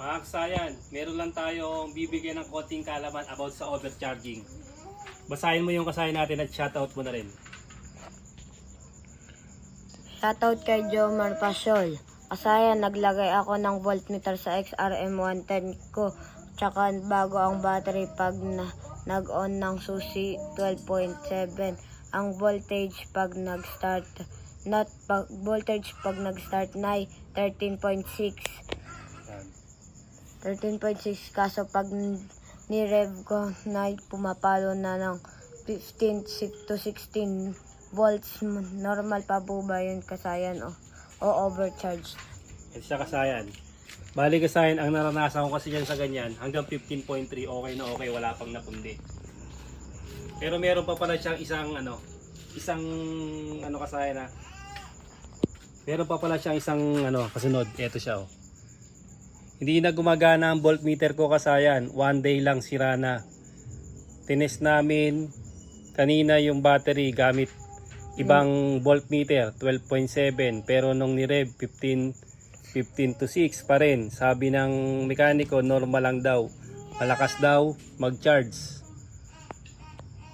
Mga kasayan, meron lang tayong bibigyan ng konting kalaman about sa overcharging. Basahin mo yung kasayan natin at shoutout mo na rin. Shoutout kay Jomar Pasol. Asaya, naglagay ako ng voltmeter sa XRM 110 ko. Tsaka bago ang battery pag na, nag-on ng susi 12.7. Ang voltage pag nag-start not pag voltage pag nag-start na 13.6. Yan. 13.6 kaso pag ni-rev ko na pumapalo na ng 15 si- to 16 volts normal pa po ba yun kasayan o, o overcharge Ito siya kasayan. Bali kasayan, ang naranasan ko kasi yan sa ganyan, hanggang 15.3, okay na okay, wala pang napundi. Pero meron pa pala siyang isang ano, isang ano kasayan na, meron pa pala siyang isang ano, kasunod, eto siya oh. Hindi na gumagana ang voltmeter ko kasayan, one day lang sira na. Tinest namin kanina yung battery gamit ibang voltmeter 12.7 pero nung ni-rev 15 15 to 6 pa rin. Sabi ng mekaniko, normal lang daw. Malakas daw mag-charge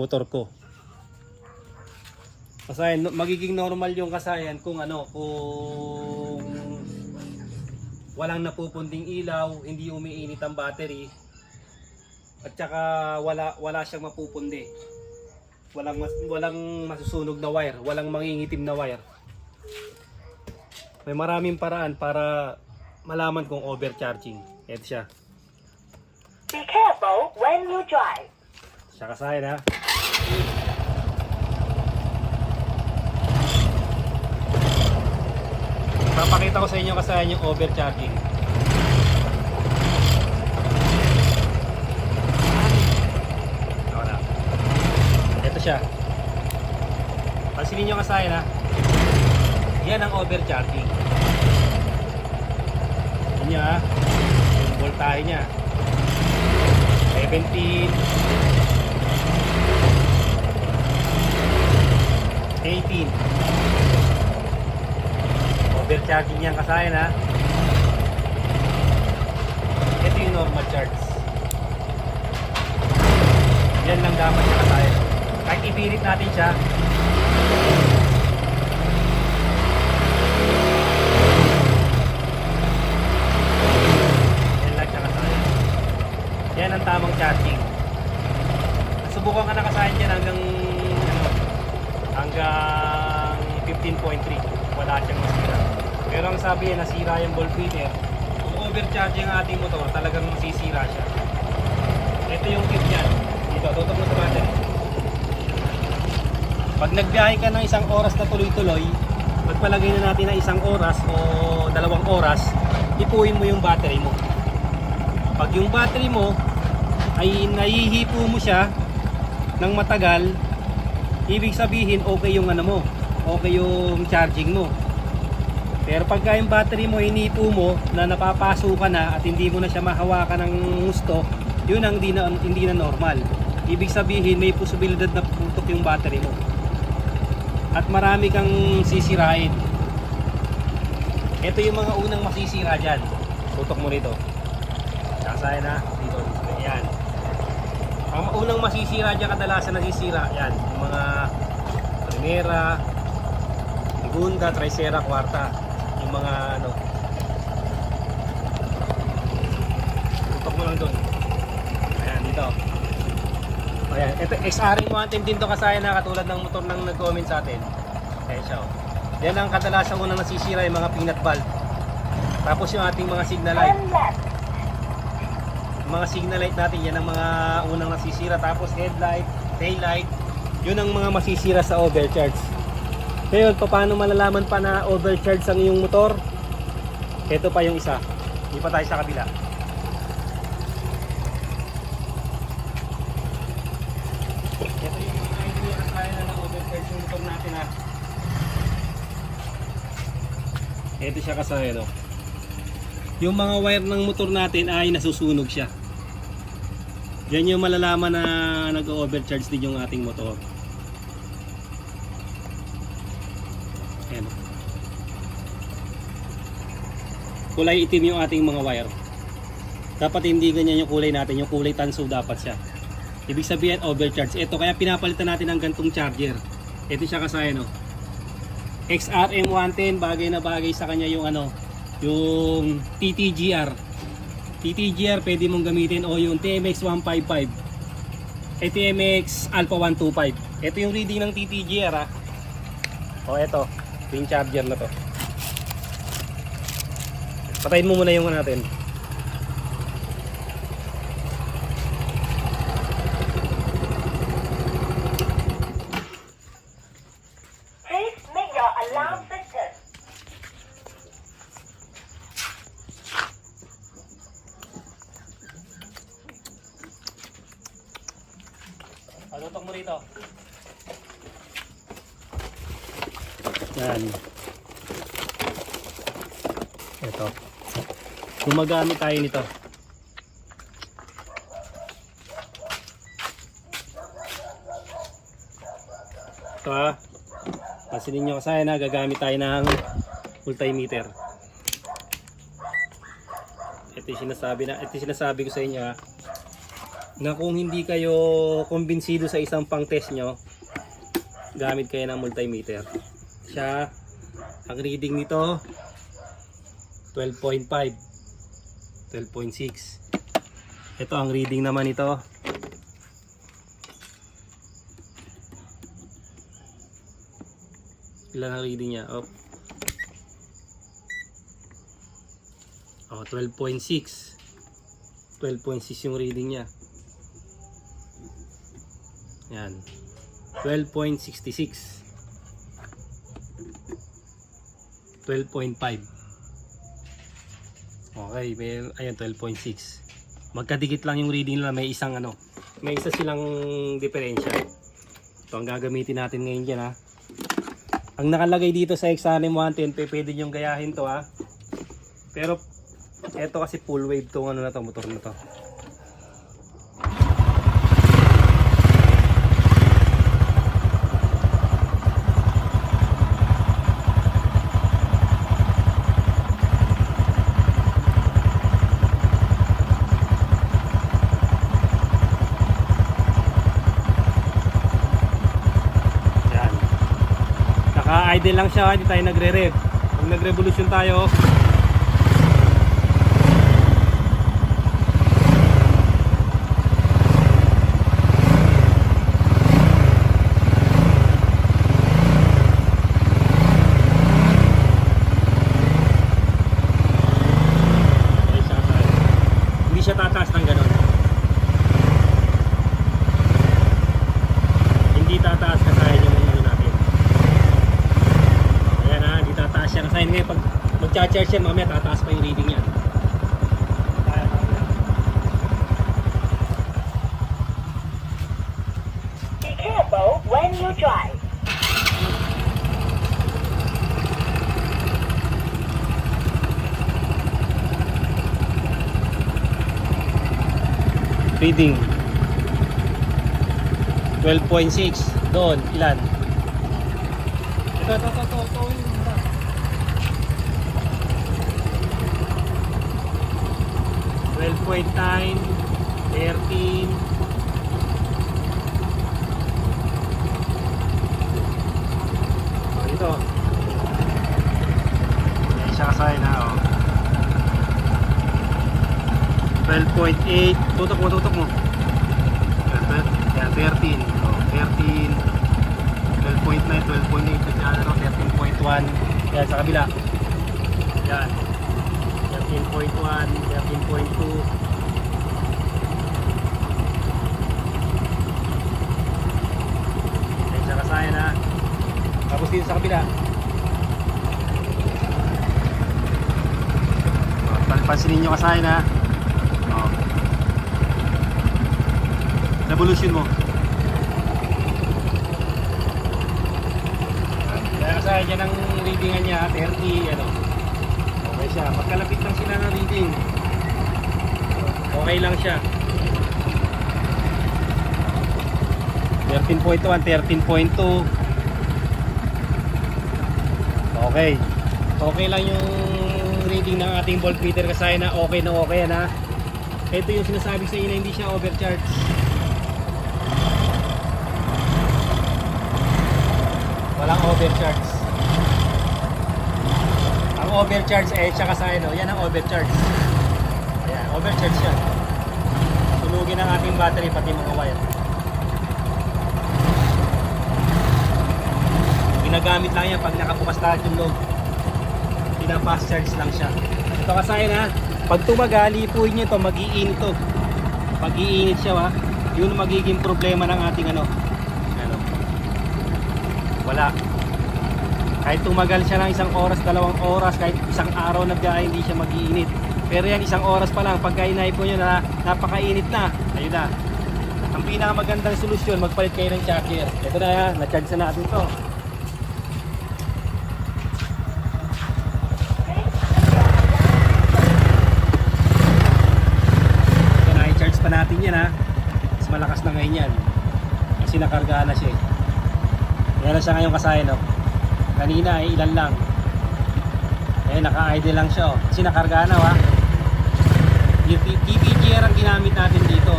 motor ko. Kasayan, magiging normal yung kasayan kung ano, kung walang napupunding ilaw, hindi umiinit ang battery, at saka wala wala siyang mapupundi. Walang mas, walang masusunog na wire, walang mangingitim na wire. May maraming paraan para malaman kung overcharging. Ito siya. Be careful when you drive. Siya kasayan ha. Papakita ko sa inyo kasayan yung overcharging. Ito siya. Pansinin nyo kasayan ha. Yan ang overcharging. Yan niya ha. Yung voltahe niya. 17 18 Overcharging yan kasayan ha? Ito yung normal charge. Yan lang dapat siya kasayan Kahit ibirit natin siya. Yan lang siya kasayan Yan ang tamang charging. Subukan ka na kasayan dyan hanggang ano, hanggang 15.3 wala siyang masira pero ang sabi niya nasira yung voltmeter kung overcharging ang ating motor talagang masisira siya. Ito yung tip niyan. Dito tutok mo sa battery. Pag nagbiyahe ka ng isang oras na tuloy-tuloy magpalagay na natin na isang oras o dalawang oras ipuin mo yung battery mo. Pag yung battery mo ay nahihipo mo siya ng matagal ibig sabihin okay yung ano mo okay yung charging mo pero pagka yung battery mo hinipo mo na napapaso na at hindi mo na siya mahawakan ng gusto yun ang hindi na, hindi na normal. Ibig sabihin may posibilidad na putok yung battery mo. At marami kang sisirain. Ito yung mga unang masisira dyan. Putok mo rito. Kasaya na. Dito yan ang unang masisira dyan kadalasan nasisira. Yan yung mga primera segunda, tercera, kwarta yung mga ano. Tutok mo lang doon ayan dito. Ayan ito XRing 110 din to kasaya na katulad ng motor ng nag-comment sa atin. Ayan siya oh. yan ang kadalasan unang nasisira yung mga peanut valve tapos yung ating mga signal light. Mga signal light natin yan ang mga unang nasisira. Tapos headlight, tail light yun ang mga masisira sa overcharge ngayon paano malalaman pa na overcharge ang iyong motor? Ito pa yung isa. Hindi pa tayo sa kabila. Ito yung mga idea na kaya na ng overcharge yung motor natin ha? Ito siya kasaya no? Yung mga wire ng motor natin ay nasusunog siya. Yan yung malalaman na nag-overcharge din yung ating motor. Ayan. Kulay itim yung ating mga wire. Dapat hindi ganyan yung kulay natin, yung kulay tanso dapat siya. Ibig sabihin overcharge. Ito kaya pinapalitan natin ng gantong charger. Ito siya kasaya no. XRM 110 bagay na bagay sa kanya yung ano, yung TTGR. TTGR pwede mong gamitin o yung TMX 155. Eh, TMX Alpha 125. Ito yung reading ng TTGR ha. O ito yung charger na to. Patayin mo muna yung ano natin. Please make your alarm system. Patutok mo rito. Yan. Ito. Gumagamit tayo nito. Ito ha. Pansinin nyo kasi na gagamit tayo ng multimeter. Ito yung sinasabi na, ito yung sinasabi ko sa inyo ha na kung hindi kayo kumbinsido sa isang pang test nyo, gamit kayo ng multimeter. Siya, ang reading nito, 12.5, 12.6. Ito ang reading naman nito. Ilan ang reading niya? Oh. Oh, 12.6. 12.6 yung reading niya. Yan. 12.66. 12.5. Okay, may, ayan 12.6. Magkadikit lang yung reading nila, may isang ano, may isa silang diferensya. Ito ang gagamitin natin ngayon dyan ha. Ang nakalagay dito sa Exanem 110, pe- pwede nyo gayahin to ha. Pero, eto kasi full wave tong ano na to, motor na to. Yan. Naka-idle lang siya, hindi tayo nagre-rev. Pag nag-revolution tayo, Ay, siya tayo. hindi siya tataas ng ganon. Hindi tataas kasayan yung ano natin. Ayan ha, hindi tataas siya kasayan. Ngayon pag mag-charge siya, mamaya tataas pa yung reading kaya. Be careful when you drive. Reading 12.6 Doon, ilan? Ito, ito, ito, ito, ito, ito. Twelve point nine, thirteen. Oh, ito. Na, oh. 12.8 tutok mo tutok mo yan, yan 13 oh, 13 12.9 12.8 yan ano 13.1 yan sa kabila yan 13.1 13.2 yan sa kasayan ha tapos dito sa kabila oh, pansinin nyo kasayan ha Oh. Revolution mo. Kaya kasi dyan ang readingan niya, 30, ano. Siya. Magkalapit lang sila ng reading. Okay lang siya. 13.1, 13.2. Okay. Okay lang yung reading ng ating voltmeter kasi na okay na okay yan ha. Ito yung sinasabi sa inyo na hindi siya overcharge. Walang overcharge. Overcharge eh, tsaka sa ano, yan ang overcharge. Ayan, overcharge yan. Sunugin ang ating battery pati mga wire. Ginagamit lang yan pag nakabukas lahat yung load. Pina-fast charge lang siya. Ito kasi na, pag tumagal, ipuin nyo ito, mag-iinit to. Pag iinit siya ha, yun magiging problema ng ating ano. ano. Wala. Kahit tumagal siya ng isang oras, dalawang oras, kahit isang araw na biyahe, hindi siya mag-iinit. Pero yan, isang oras pa lang, pagka inaipo nyo na napakainit na, ayun na. Ang pinakamagandang solusyon, magpalit kayo ng charger. Ito na na-charge na natin to. Ito na, i-charge pa natin yan ha. Mas malakas na ngayon yan. Kasi nakarga na siya eh. Na siya ngayon kasaya no. Kanina ay ilan lang. Eh naka-idle lang siya oh. Kasi nakarga na ha. Yung TPGR ang ginamit natin dito.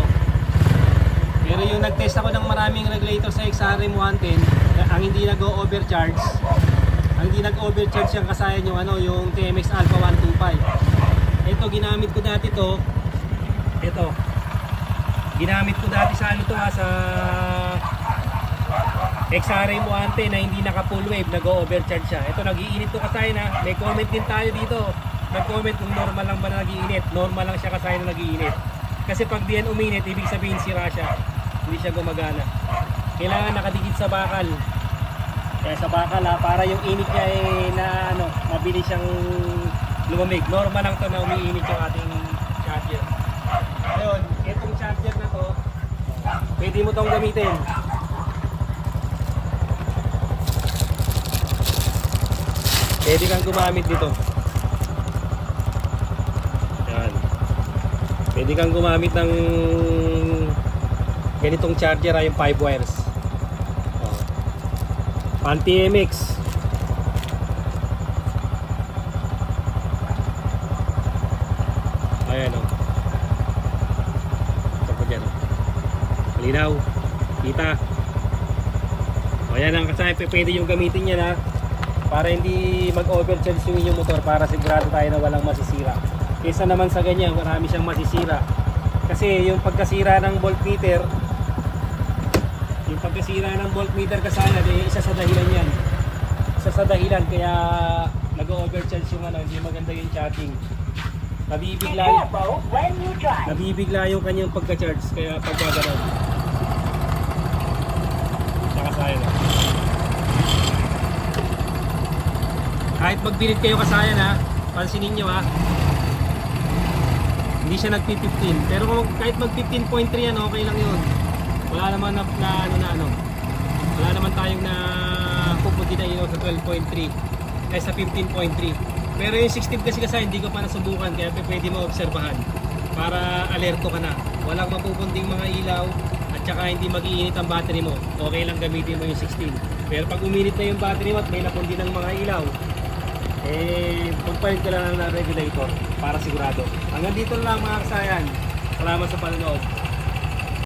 Pero yung nag-test ako ng maraming regulator sa XRM 110, ang hindi nag-overcharge, ang hindi nag-overcharge yung kasayan yung ano, yung TMX Alpha 125. Ito ginamit ko dati to. Ito. Ginamit ko dati sa ano to ha, sa XRM 110 na hindi naka full wave, nag-overcharge siya. Ito nag-iinit to kasay na. May comment din tayo dito. Nag-comment kung normal lang ba na nag-iinit. Normal lang siya kasay na nag-iinit. Kasi pag diyan uminit, ibig sabihin sira siya. Hindi siya gumagana. Kailangan nakadikit sa bakal. Kaya sa bakal ha, para yung init niya eh, na ano, mabilis siyang lumamig. Normal lang to na umiinit yung ating charger. Ngayon, itong charger na to, pwede mo tong gamitin. Pwede kang gumamit dito. Yan. Pwede kang gumamit ng ganitong charger ay yung 5 wires. Oh. Anti-MX. Ayan o. Oh. Ito po dyan o. Malinaw. Kita. O yan ang kasama. Pwede yung gamitin yan ha. Para hindi mag-overcharge yung inyong motor para sigurado tayo na walang masisira. Kesa naman sa ganyan, marami siyang masisira. Kasi yung pagkasira ng voltmeter, yung pagkasira ng voltmeter kasana, di isa sa dahilan yan. Isa sa dahilan kaya nag-overcharge yung ano, hindi maganda yung charging. Be Nabibigla, drive. nabibigla yung kanyang pagka-charge kaya pagkaganon. Saka sayo na. Kahit magbilit kayo kasayan ha, pansinin nyo ha, hindi siya nag 15 pero kung kahit mag 15.3 yan okay lang yun. Wala naman na, na ano na ano. Wala naman tayong na pupunti na yun sa 12.3 kaysa 15.3 pero yung 16 kasi kasi hindi ko pa nasubukan. Kaya pwede mo obserbahan para alerto ka na. Walang mapupunting mga ilaw at saka hindi mag-iinit ang battery mo. Okay lang gamitin mo yung 16 pero pag uminit na yung battery mo at may napundi ng mga ilaw eh magpalit ka lang ng regulator para sigurado. Hanggang dito lang mga kasayan. Salamat sa panonood